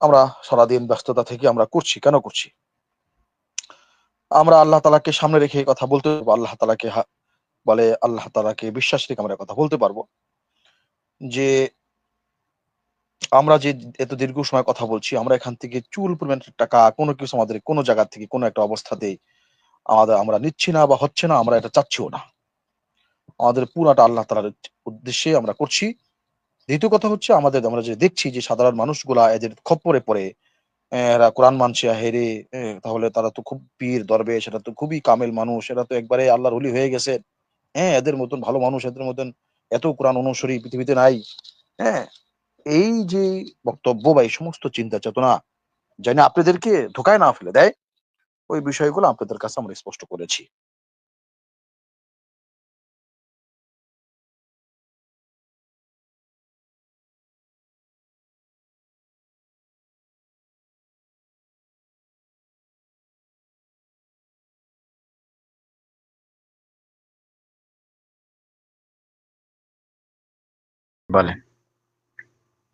আমরা সারাদিন ব্যস্ততা থেকে আমরা করছি, কেন করছি? আমরা আল্লাহ তালাকে সামনে রেখে কথা বলতে পারব, আল্লাহ তালাকে বলে আল্লাহ তালাকে বিশ্বাস রেখে আমরা কথা বলতে পারব। যে আমরা যে এত দীর্ঘ সময় কথা বলছি, আমরা এখান থেকে চুল পরিমাণ টাকা কোনো কিছু আমাদের কোনো জায়গা থেকে কোনো একটা অবস্থাতে আমাদের, আমরা নিচ্ছি না বা হচ্ছে না, আমরা এটা চাচ্ছিও না। আমাদের পুরাটা আল্লাহ তালার উদ্দেশ্যে আমরা করছি। দ্বিতীয় কথা হচ্ছে আমাদের, আমরা যে দেখছি যে সাধারণ মানুষগুলা এদের খপ্পরে পড়ে এরা কোরআন মানছে হেরে তাহলে তারা তো খুব পীর দরবে, সেটা তো খুবই কামেল মানুষ, এরা তো একবারে আল্লাহর হলি হয়ে গেছে। হ্যাঁ এদের মতন ভালো মানুষ, এদের মতন এত কোরআন অনুসরী পৃথিবীতে নাই। হ্যাঁ এই যে বক্তব্য বা এই সমস্ত চিন্তা চেতনা জানি আপনাদেরকে ধোকায় না ফেলে দেয়, ওই বিষয়গুলো আপনাদের কাছে আমরা স্পষ্ট করেছি। বলেন।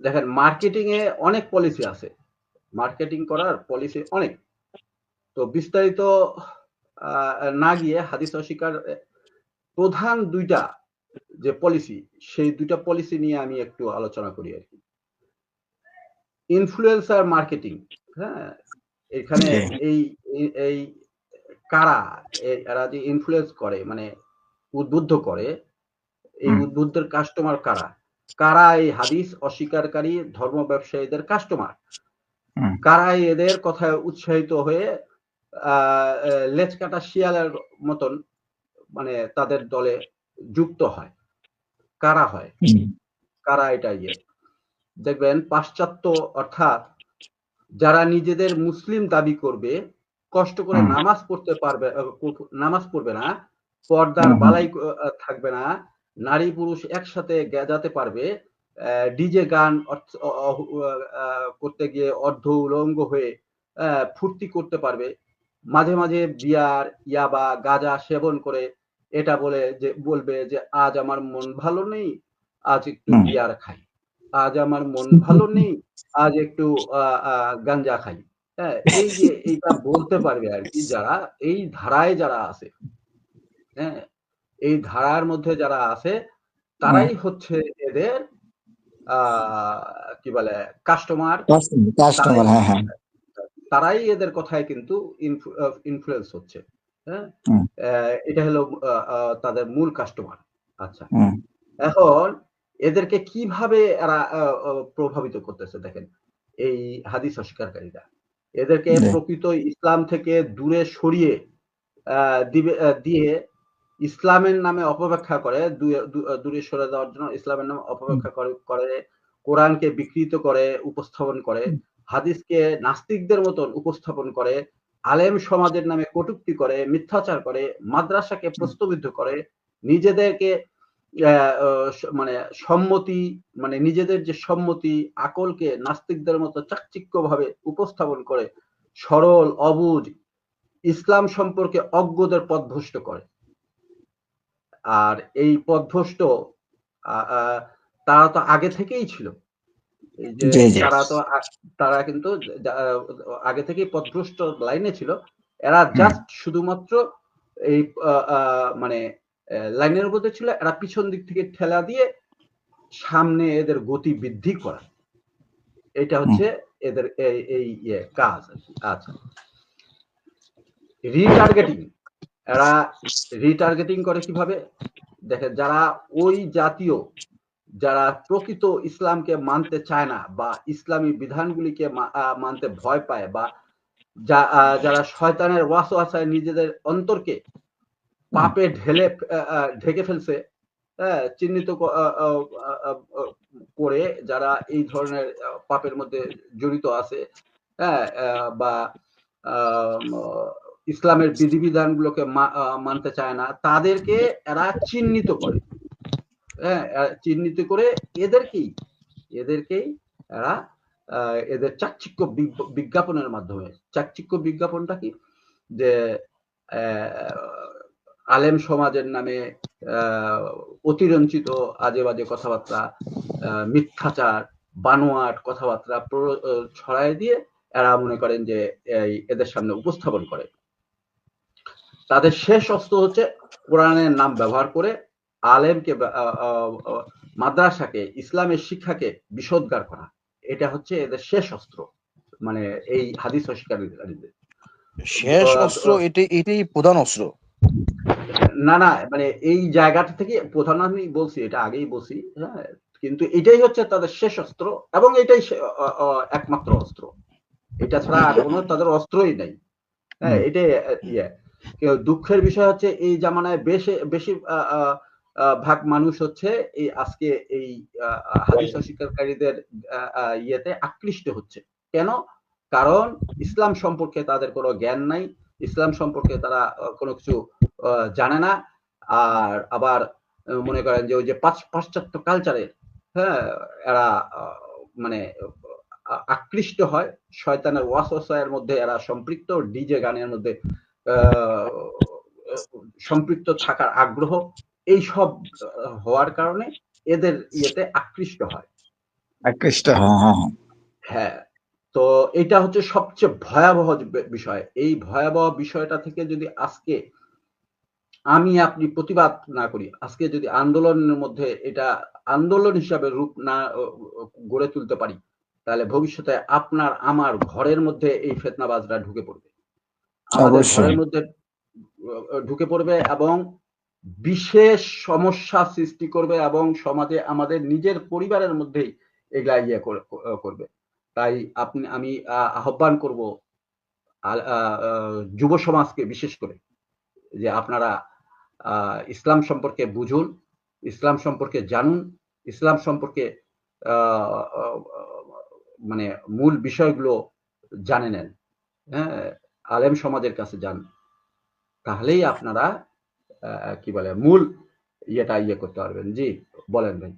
দেখেন মার্কেটিং এ অনেক পলিসি আছে। মার্কেটিং করার পলিসি অনেক। তো বিস্তারিত না গিয়ে হাদিস অস্বীকার প্রধান দুইটা যে পলিসি সেই দুইটা পলিসি নিয়ে আমি একটু আলোচনা করি আর কি। ইনফ্লুয়েন্সার মার্কেটিং হ্যাঁ? এখানে এই এই কারা এরা যে ইনফ্লুয়েন্স করে মানে উদ্বুদ্ধ করে এই উদ্বুদ্ধের কাস্টমার কারা? কারা এই হাদিস অস্বীকারী ধর্ম ব্যবসায়ীদের কাস্টমার কারা এদের কথায় উৎসাহিত হয়ে লেজ কাটা শিয়ালের মতন মানে তাদের দলে যুক্ত হয়। কারা হয়? কারা এটা ইয়ে? দেখবেন পাশ্চাত্য অর্থাৎ যারা নিজেদের মুসলিম দাবি করবে কষ্ট করে নামাজ পড়তে পারবে নামাজ পড়বে না পর্দার বালাই থাকবে না নারী পুরুষ একসাথে গেজাতে পারবে ডিজে গান করতে গিয়ে অর্ধ উলঙ্গ হয়ে ফুর্তি করতে পারবে। মাঝে মাঝে বিয়ার ইয়াবা গাজা সেবন করে এটা বলে যে বলবে যে আজ আমার মন ভালো নেই আজ একটু বিয়ার খাই। আজ আমার মন ভালো নেই আজ একটু গাঞ্জা খাই। হ্যাঁ এই যে এইটা বলতে পারবে আর কি যারা এই ধারায় যারা আছে। হ্যাঁ এই ধারার মধ্যে যারা আছে তারাই হচ্ছে এদের কি বলে কাস্টমার কাস্টমার হ্যাঁ হ্যাঁ। তারাই এদের কথায় কিন্তু ইনফ্লুয়েন্স হচ্ছে হ্যাঁ? এটা হলো তাদের মূল কাস্টমার আচ্ছা। এখন এদেরকে কীভাবে এরা প্রভাবিত করতেছে দেখেন এই হাদিস অস্বীকারীরা। এদেরকে প্রকৃত ইসলাম থেকে দূরে সরিয়ে দিবে দিয়ে ইসলামের নামে অপব্যাখ্যা করে দূরে সরে দেওয়ার জন্য ইসলামের নামে অপব্যাখ্যা করে কোরআনকে বিকৃত করে উপস্থাপন করে হাদিসকে নাস্তিকদের মতন উপস্থাপন করে আলেম সমাজের নামে কটুক্তি করে মিথ্যাচার করে মাদ্রাসাকে প্রশ্নবিদ্ধ করে নিজেদেরকে মানে সম্মতি মানে নিজেদের যে সম্মতি আকলকে নাস্তিকদের মতো চাকচিক্য ভাবে উপস্থাপন করে সরল অবুজ ইসলাম সম্পর্কে অজ্ঞদের পথভ্রষ্ট করে। আর এই পথভ্রষ্ট তারা তো আগে থেকেই ছিল। তারা তো তারা কিন্তু আগে থেকেই পথভ্রষ্ট লাইনে ছিল। এরা জাস্ট শুধুমাত্র এই মানে লাইনের মধ্যে ছিল। এরা পিছন দিক থেকে ঠেলা দিয়ে সামনে এদের গতি বৃদ্ধি করা। এটা হচ্ছে এদের এই ইয়ে কাজ আচ্ছা। রিটার্গেটিং এরা রিটার্গেটিং করে কীভাবে? দেখে যারা ওই জাতীয়, যারা প্রকৃত ইসলামকে মানতে চায় না বা ইসলামী বিধানগুলিকে মানতে ভয় পায় বা যারা শয়তানের ওয়াসওয়াসায় নিজেদের অন্তরকে পাপে ঢেলে ঢেকে ফেলছে চিহ্নিত করে যারা এই ধরনের পাপের মধ্যে জড়িত আছে হ্যাঁ বা ইসলামের বিধিবিধানগুলোকে মানতে চায় না, তাদেরকে এরা চিহ্নিত করে। হ্যাঁ চিহ্নিত করে এদেরকেই এদেরকেই এরা এদের চাকচিক্য বিজ্ঞাপনের মাধ্যমে। চাকচিক্য বিজ্ঞাপনটা কি? যে আলেম সমাজের নামে অতিরঞ্চিত আজে বাজে কথাবার্তা মিথ্যাচার, বানোয়াট কথাবার্তা ছড়ায় দিয়ে এরা মনে করেন যে এদের সামনে উপস্থাপন করে। তাদের শেষ অস্ত্র হচ্ছে কোরআনের নাম ব্যবহার করে আলেমকে মাদ্রাসাকে ইসলামের শিক্ষাকে বিষোদ্গার করা। এটা হচ্ছে এদের শেষ অস্ত্র মানে এই হাদিস অস্বীকারীদের। শেষ অস্ত্র এটাই এটাই প্রধান অস্ত্র? না না মানে এই জায়গাটা থেকে প্রধান আমি বলছি এটা আগেই বলছি হ্যাঁ কিন্তু এটাই হচ্ছে তাদের শেষ অস্ত্র এবং এটাই একমাত্র অস্ত্র। এটা ছাড়া আর কোনো তাদের অস্ত্রই নেই। হ্যাঁ এটাই ইয়ে। দুঃখের বিষয় হচ্ছে এই জামানায় বেশি বেশি ভাগ মানুষ হচ্ছে এই আজকে এই হাদিস অস্বীকারীদের ইয়েতে আকৃষ্ট হচ্ছে। কেন? কারণ ইসলাম সম্পর্কে তাদের কোনো জ্ঞান নাই, ইসলাম সম্পর্কে তারা কোনো কিছু জানে না। আর আবার মনে করেন যে ওই যে পাশ্চ- পাশ্চাত্য কালচারে হ্যাঁ এরা মানে আকৃষ্ট হয়। শয়তানের ওয়াসওয়াসায়ের মধ্যে এরা সম্পৃক্ত, ডিজে গানের মধ্যে সম্পৃক্ত থাকার আগ্রহ এই সব হওয়ার কারণে এদের ইয়েতে আকৃষ্ট হয়। আকৃষ্ট হ্যাঁ হ্যাঁ হ্যাঁ। হ্যাঁ তো এটা হচ্ছে সবচেয়ে ভয়াবহ বিষয়। এই ভয়াবহ বিষয়টা থেকে যদি আজকে আমি আপনি প্রতিবাদ না করি আজকে যদি আন্দোলনের মধ্যে এটা আন্দোলন হিসাবে রূপ না গড়ে তুলতে পারি তাহলে ভবিষ্যতে আপনার আমার ঘরের মধ্যে এই ফেতনাবাজরা ঢুকে পড়বে। অবশ্যই। মধ্যে ঢুকে পড়বে এবং বিশেষ সমস্যা সৃষ্টি করবে এবং সমাজে আমাদের নিজের পরিবারের মধ্যেই এগুলা ইয়ে করবে তাই আপনি আমি আহ, আহ্বান করব যুব সমাজকে বিশেষ করে যে আপনারা আহ, ইসলাম সম্পর্কে বুঝুন ইসলাম সম্পর্কে জানুন ইসলাম সম্পর্কে মানে মূল বিষয়গুলো জানে নেন হ্যাঁ আলেম সমাজের কাছে যান, তাহলেই আপনারা কি বলে, মূল ইয়েটা ইয়ে করতে পারবেন। জি, বলেন ভাই।